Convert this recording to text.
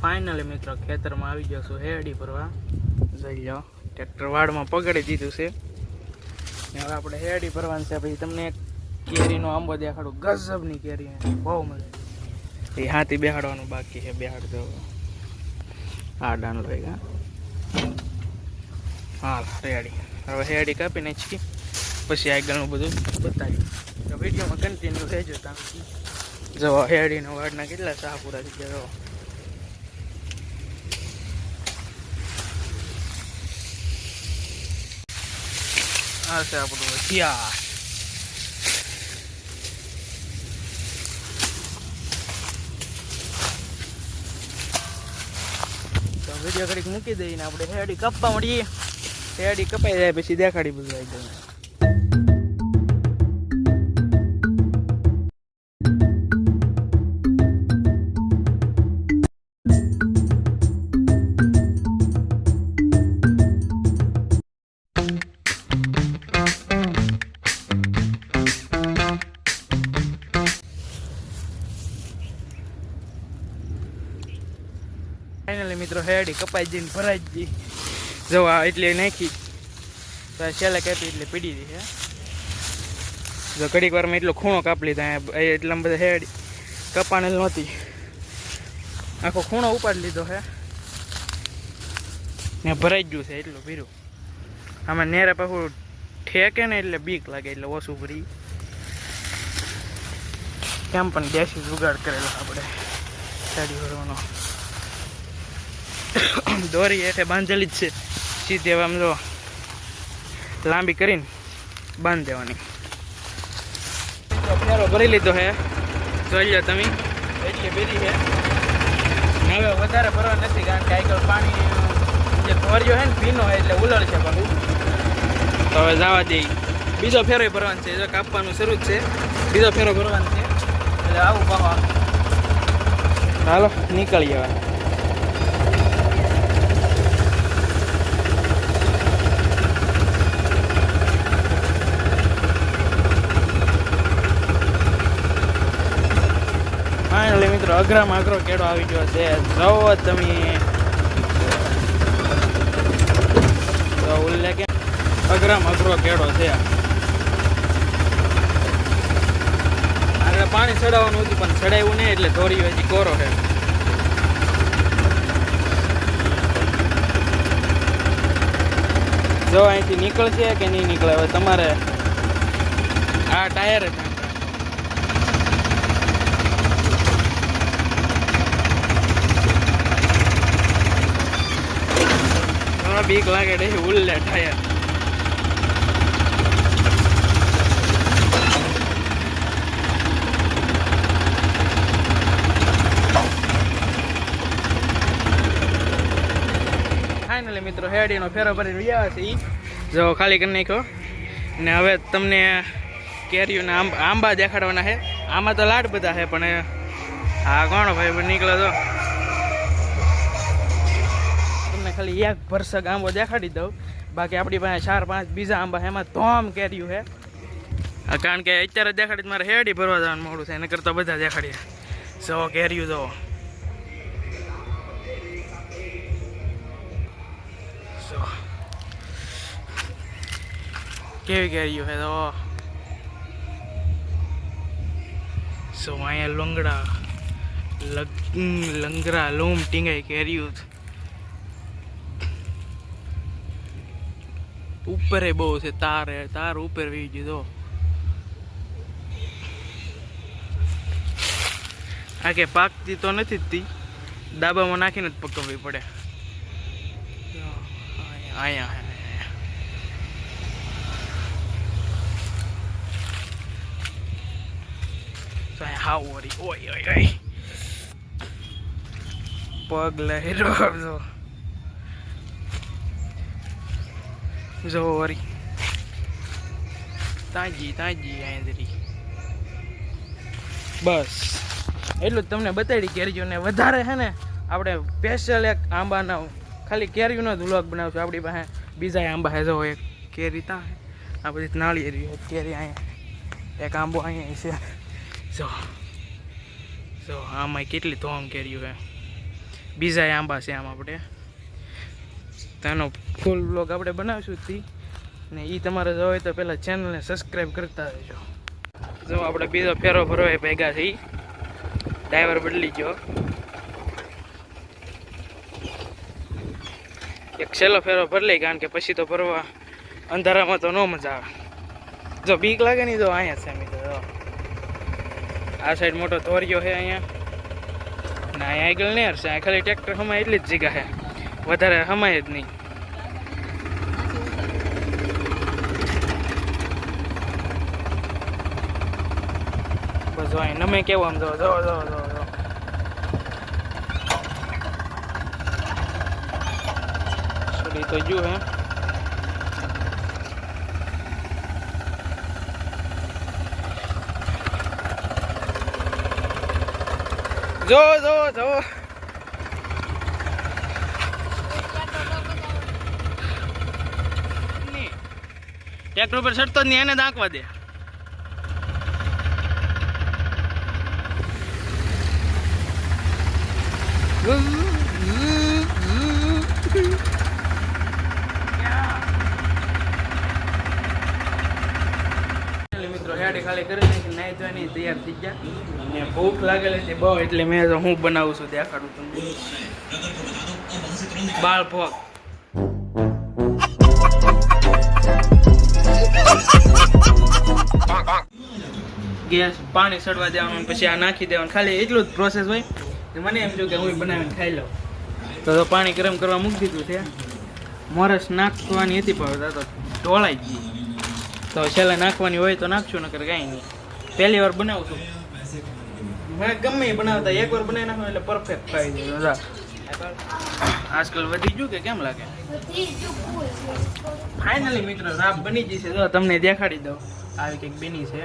Finally મિત્રો ખેતરમાં આવી ગયો છું, હેડી ભરવા. જઈ લો ટ્રેક્ટર વાડમાં પકડી દીધું છે. ને હવે આપણે હેડી ભરવાનું છે, પછી તમને કેરીનો આંબો દેખાડું, ગજબની કેરી બહુ મજા એ હાથી બેહાડવાનું બાકી છે બેહાડ દો હા ડાન લઈ ગયા. હા રેડી હવે હેડી કાપી નાખી. પછી આગળનું બધું બતાવી તો વિડીયોમાં કન્ટિન્યુ રહેજો, તમે. જો, હેડીના વાડના કેટલા સાહ પૂરા થઈ ગયા આ છે આપણું હથિયાર વીડિયો ઘડીક મૂકી દઈને આપણે હેડી કાપવા મળીએ હેડી કપાઈ જાય પછી દેખાડી બધું આવી જાય મિત્રો હેડી કપાઈ જઈને ભરાઈ જઈ જવા આ એટલે નાખી. તો છેલ્લે કાપી એટલે પીડી હતી હે. જો ઘડીક વારમાં એટલો ખૂણો કાપી લીધો એટલા બધા હેડી. કપાણેલ નહોતી. આખો ખૂણો ઉપાડી લીધો, હે. ને ભરાઈ ગયું છે એટલું ભીરું. આમાં નેરા પાછું ઠેકે ને એટલે બીક લાગે, એટલે ઓછું ભરી. કેમ પણ દેશી જુગાડ કરેલો આપણે. સાડી ભરવાનો. દોરી એટલે બાંધેલી જ છે. સીધે આમ જો લાંબી કરીને બાંધ દેવાની. ફેરો ભરી લીધો હે. જોઈ લો તમે. એટલી બેરી છે હવે વધારે ભરવા નથી કારણ કે આગળ પાણી જે ભર્યો છે ને ભીનો હોય એટલે ઉલળ છે બધું તો હવે જવા દઈ બીજો ફેરો ભરવાનો છે. જો કાપવાનું શરૂ જ છે. બીજો ફેરો ભરવાનો છે. એટલે આવું પાવા હાલો નીકળી જવાનું ફાઇનલી મિત્રો અઘરામાં અઘરો કેળો આવી ગયો છે. જવો તમે. તો ઉલ્લે કે અઘરામાં અઘરો કેળો છે. આગળ પાણી ચડાવવાનું હતું પણ ચડાવ્યું નહીં, એટલે ધોરી હજી કોરો છે. જો અહીંથી નીકળશે કે નહીં નીકળે? હવે તમારે આ ટાયર જ હા બીક લાગે રે ઉલ્લે ટાયર ફાઇનલી મિત્રો, હેડીનો ફેરો ભરીને છે ઈ. જો ખાલી કરી નાખ્યો. ને હવે તમને કેરીઓના આંબા દેખાડવાના છે. આમાં તો લાડ બધા છે, પણ આ કોણ ભાઈ, નીકળે તો. ખાલી એક ભરસક આંબો દેખાડી દઉં. બાકી આપણી પાસે ચાર, પાંચ બીજા આંબા એમાં ધોમ કેર્યું છે. કારણ કે અત્યારે દેખાડી મારે હેડી ભરવા જવાનું મોડું છે. એને કરતાં બધા દેખાડીએ. સો કેર્યું જો જો. કેવી કેર્યું છે તો સો અહીંયા લંગડા, લગ લંગરા લૂમ ટીંગાઈ કેર્યું ઉપર બહુ છે તાર તાર ઉપર વી દીધો આ કે પાકતી તો નથી તી ડાબામાં નાખીને જ પકવવી પડે અહીંયા હાવ વળી ઓય ઓય ઓય પગ લહેરો જો વરી તાજી તાજી અહીંયા બસ. એટલું તમને બતાડી કેરીઓ ને વધારે છે ને, આપણે સ્પેશિયલ એક આંબાના, ખાલી કેરીઓનો જ વ્લોગ બનાવશું. આપણી પાસે બીજા આંબા હે, જો એક કેરી તા આ બધી નાળિયેરી એક કેરી અહીંયા એક આંબો અહીંયા છે. જો જો આમાં કેટલી ધોમ કેરીઓ છે બીજા આંબા છે આમ આપણે. તેનો ફૂલ બ્લોગ આપણે બનાવીશું તી ને એ તમારે જો હોય તો પહેલાં ચેનલને સબસ્ક્રાઈબ કરતા રહેજો. જો આપણે બીજો ફેરો ફરવાય ભેગા થઈ ડ્રાઈવર બદલી ગયો. એક છેલ્લો ફેરો ભરી લઈ કારણ કે પછી તો ભરવા અંધારામાં તો ન મજા આવે. જો બીક લાગે નહીં તો અહીંયા છે જો. આ સાઈડ મોટો ધોરિયો છે અહીંયા. ના અહીંયા આગળ નહીં હશે ખાલી ટ્રેક્ટર હમણાં એટલી જ જગ્યા છે. વધારે હમાય જ નહીં. બસ અહીં નમે કેવું આમ જો જો જો જો છોડી તો જુ હે. જો જો જો ટ્રેક્ટર ઉપર ચડતો જ નહીં એને દાંકવા દે મિત્રો, હેડી ખાલી કરી નાખી, નાઈ ધોઈને તૈયાર થઈ ગયા. અને ભૂખ લાગેલી છે બહુ, એટલે મેં હું બનાવું છું, દેખાડું તમને. બાળ ભોગ. ગેસ, પાણી સડવા દેવાનું, પછી આ નાખી દેવાનું. ખાલી એટલું જ પ્રોસેસ હોય મને એમ જો કે હું બનાવીને ખાઈ લઉં. તો પાણી ગરમ કરવા મૂકી દીધું છે. મોરસ નાખવાની હતી, પણ તો ઢોળાઈ ગઈ. તો છેલ્લે નાખવાની હોય તો નાખશું, નકર કાંઈ નહીં. પહેલી વાર બનાવું છું. મને ગમે બનાવતા, એક વાર બનાવી નાખો એટલે પરફેક્ટ ખાઈ જાય આજકાલ વધી ગયું કે કેમ લાગે? ફાઇનલી મિત્રો રાબ બની જશે. તો તમને દેખાડી દઉં. આવી કંઈક બની છે.